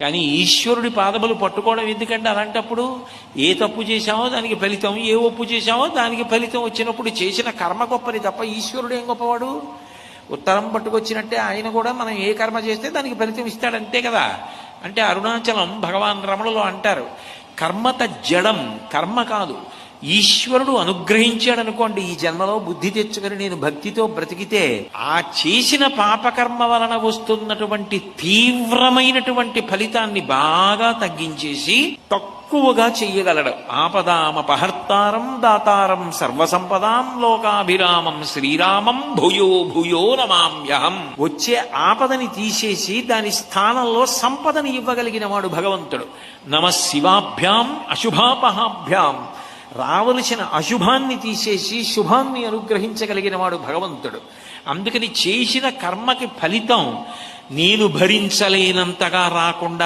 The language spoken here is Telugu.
కానీ ఈశ్వరుడి పాదములు పట్టుకోవడం ఎందుకంటే అలాంటప్పుడు ఏ తప్పు చేశామో దానికి ఫలితం ఏ ఒప్పు చేశామో దానికి ఫలితం వచ్చినప్పుడు చేసిన కర్మ గొప్పది తప్ప ఈశ్వరుడు ఏం గొప్పవాడు? ఉత్తరం పట్టుకొచ్చినట్టే ఆయన కూడా మనం ఏ కర్మ చేస్తే దానికి ఫలితం ఇస్తాడు అంతే కదా. అంటే అరుణాచలం భగవాన్ రమణలో అంటారు కర్మత జడం కర్మ కాదు. ఈశ్వరుడు అనుగ్రహించాడనుకోండి ఈ జన్మలో బుద్ధి తెచ్చుకొని నేను భక్తితో బ్రతికితే ఆ చేసిన పాపకర్మ వలన వస్తున్నటువంటి తీవ్రమైనటువంటి ఫలితాన్ని బాగా తగ్గించేసి తక్కువగా చెయ్యగలడు. ఆపదామపహర్తారం దాతారం సర్వసంపదాం లోకాభిరామం శ్రీరామం భూయో భూయో నమామ్యహం. వచ్చే ఆపదని తీసేసి దాని స్థానంలో సంపదని ఇవ్వగలిగిన వాడు భగవంతుడు. నమ శివాభ్యాం అశుభాపహాభ్యాం. రావలసిన అశుభాన్ని తీసేసి శుభాన్ని అనుగ్రహించగలిగిన వాడు భగవంతుడు. అందుకని చేసిన కర్మకి ఫలితం నేను భరించలేనంతగా రాకుండా